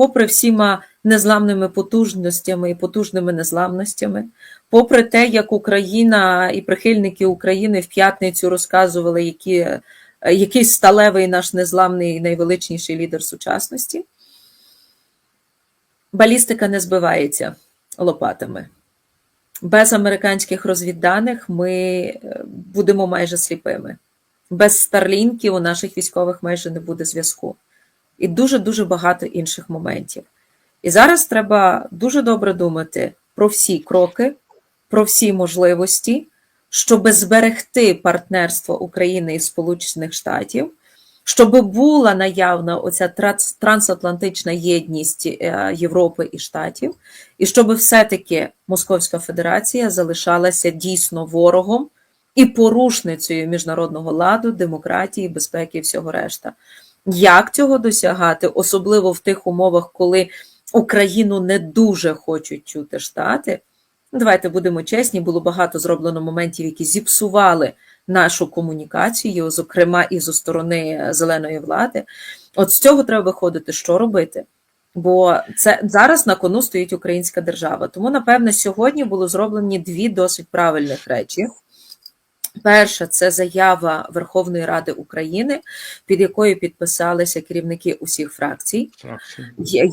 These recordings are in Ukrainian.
попри всіма незламними потужностями і потужними незламностями, попри те, як Україна і прихильники України в п'ятницю розказували, які, який сталевий наш незламний найвеличніший лідер сучасності, балістика не збивається лопатами. Без американських розвідданих ми е, будемо майже сліпими. Без старлінків у наших військових майже не буде зв'язку. І дуже-дуже багато інших моментів. І зараз треба дуже добре думати про всі кроки, про всі можливості, щоб зберегти партнерство України і Сполучених Штатів, щоб була наявна оця трансатлантична єдність е, Європи і Штатів, і щоб все-таки Московська Федерація залишалася дійсно ворогом і порушницею міжнародного ладу, демократії, безпеки і всього решта. Як цього досягати, особливо в тих умовах, коли Україну не дуже хочуть чути Штати? Давайте будемо чесні, було багато зроблено моментів, які зіпсували нашу комунікацію, зокрема і зі сторони зеленої влади. От з цього треба виходити, що робити. Бо це зараз на кону стоїть українська держава. Тому, напевне, сьогодні було зроблені дві досить правильних речі. Перша це заява Верховної Ради України, під якою підписалися керівники усіх фракцій,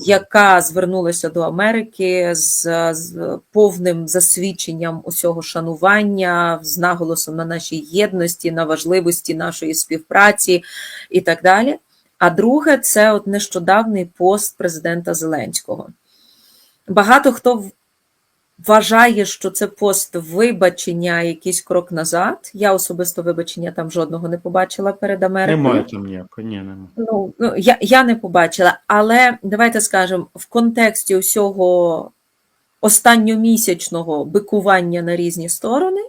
яка звернулася до Америки з, з повним засвідченням усього шанування, з наголосом на нашій єдності, на важливості нашої співпраці і так далі. А друге, це от нещодавний пост президента Зеленського. Багато хто вважає, що це пост вибачення, якийсь крок назад. Я особисто вибачення там жодного не побачила перед Америкою. Немає там ніякого, ні, немає. Ну, ну я, я не побачила, але давайте скажемо, в контексті усього останньомісячного бикування на різні сторони,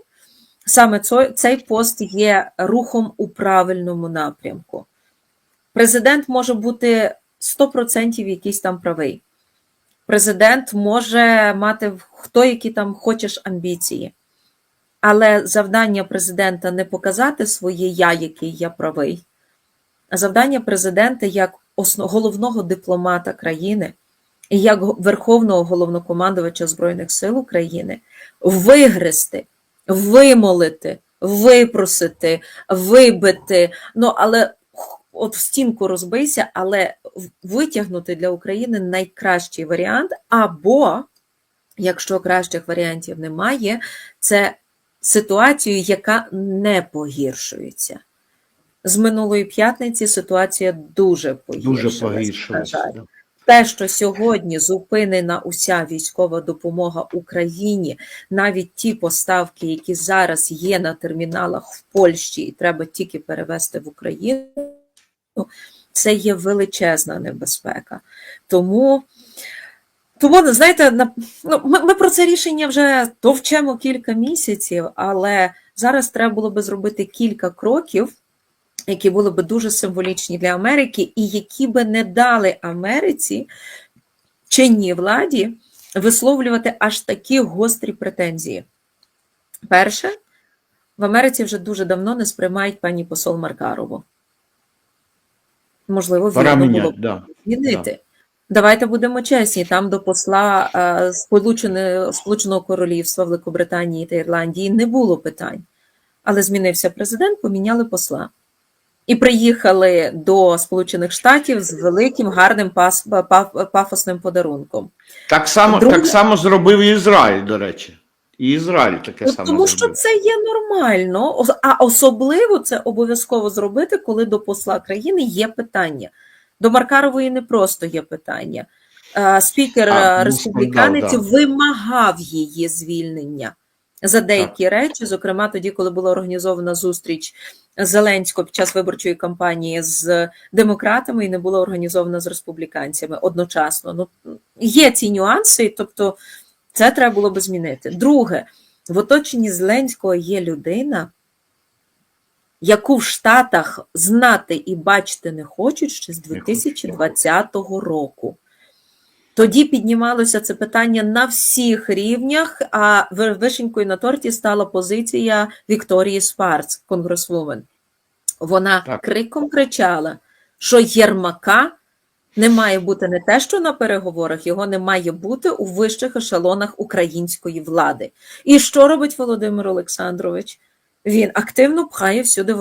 саме цей, цей пост є рухом у правильному напрямку. Президент може бути 100% якийсь там правий. Президент може мати хто які там хочеш амбіції. Але завдання президента не показати своє я, який я правий, а завдання президента як осно- головного дипломата країни і як верховного головнокомандувача Збройних сил України вигрести, вимолити, випросити, вибити. Ну але от в стінку розбийся, але витягнути для України найкращий варіант, або якщо кращих варіантів немає, це ситуацію, яка не погіршується. З минулої п'ятниці ситуація дуже погіршилася. Дуже. Те, що сьогодні зупинена уся військова допомога Україні, навіть ті поставки, які зараз є на терміналах в Польщі, і треба тільки перевести в Україну, це є величезна небезпека. Тому, тому знаєте, на- ну, ми, ми про це рішення вже товчемо кілька місяців, але зараз треба було би зробити кілька кроків, які були б дуже символічні для Америки, і які би не дали Америці чинній владі висловлювати аж такі гострі претензії. Перше, в Америці вже дуже давно не сприймають пані посол Маркарову. Можливо, Пора вірно було міняти, б да. змінити. Давайте будемо чесні. Там до посла е, Сполучене- Сполученого Королівства, Великобританії та Ірландії не було питань. Але змінився президент, поміняли посла. І приїхали до Сполучених Штатів з великим гарним пафосним подарунком. Так само, Друге- так само зробив і Ізраїль, до речі. І Ізраїль таке Ну, саме тому що це є нормально, а особливо це обов'язково зробити, коли до посла країни є питання. До Маркарової не просто є питання. Е, Спікер А, е, був республіканець скандал, вимагав її звільнення за деякі речі, зокрема тоді, коли була організована зустріч Зеленського під час виборчої кампанії з демократами і не була організована з республіканцями одночасно. Ну є ці нюанси, тобто це треба було би змінити. Друге, в оточенні Зеленського є людина, яку в Штатах знати і бачити не хочуть ще з 2020 року. Тоді піднімалося це питання на всіх рівнях, а вишенькою на торті стала позиція Вікторії Спарц, конгресвумен. Вона Так. криком кричала, що Єрмака не має бути не те, що на переговорах, його не має бути у вищих ешелонах української влади. І що робить Володимир Олександрович? Він активно пхає всюди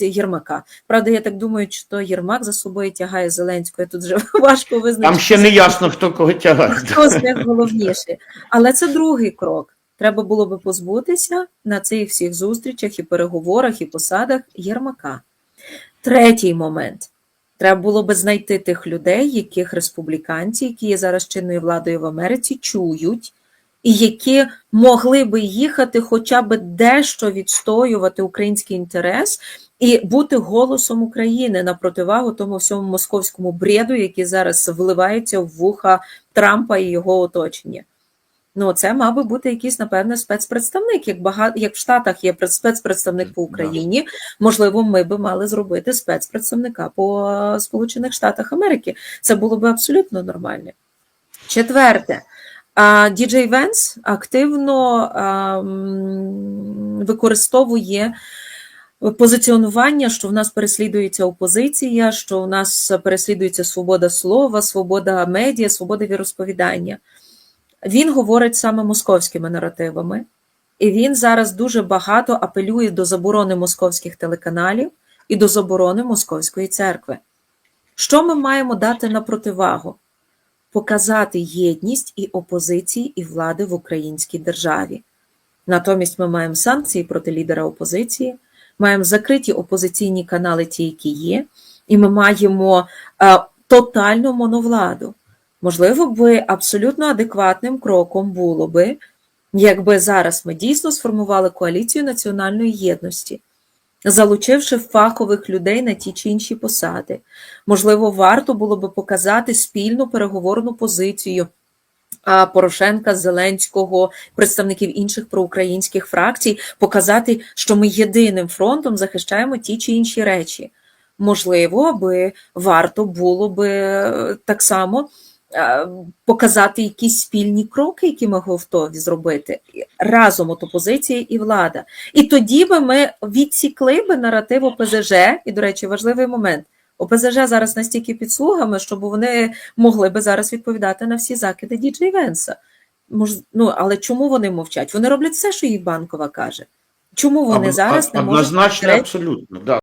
е, Єрмака. Правда, я так думаю, що то Єрмак за собою тягає Зеленського. Тут вже важко визначити. Там ще не ясно, хто кого тягає. Хто з них головніший. Але це другий крок. Треба було би позбутися на цих всіх зустрічах і переговорах, і посадах Єрмака. Третій момент. Треба було би знайти тих людей, яких республіканці, які є зараз чинною владою в Америці, чують, і які могли би їхати хоча б дещо відстоювати український інтерес і бути голосом України на противагу тому всьому московському бреду, який зараз вливається в вуха Трампа і його оточення. Ну, це мав би бути якийсь, напевне, спецпредставник. Як багато як в Штатах є спецпредставник по Україні, можливо, ми би мали зробити спецпредставника по Сполучених Штатах Америки. Це було би абсолютно нормально. Четверте. Діджей Венс активно а, використовує позиціонування, що в нас переслідується опозиція, що у нас переслідується свобода слова, свобода медіа, свобода віросповідання. Він говорить саме московськими наративами, і він зараз дуже багато апелює до заборони московських телеканалів і до заборони московської церкви. Що ми маємо дати на противагу? Показати єдність і опозиції, і влади в українській державі. Натомість ми маємо санкції проти лідера опозиції, маємо закриті опозиційні канали, ті, які є, і ми маємо е, тотальну моновладу. Можливо, би абсолютно адекватним кроком було би, якби зараз ми дійсно сформували коаліцію національної єдності, залучивши фахових людей на ті чи інші посади. Можливо, варто було би показати спільну переговорну позицію Порошенка, Зеленського, представників інших проукраїнських фракцій, показати, що ми єдиним фронтом захищаємо ті чи інші речі. Можливо, би варто було би е, так само показати якісь спільні кроки, які ми готові зробити разом от опозиція і влада. І тоді би ми відсікли би наратив ОПЗЖ, і, до речі, важливий момент. ОПЗЖ зараз настільки під слугами, щоб вони могли би зараз відповідати на всі закиди Діджей Венса. Мож, ну, але чому вони мовчать? Вони роблять все, що їх банкова каже. Чому вони Об- зараз не можуть Однозначно, абсолютно. Да.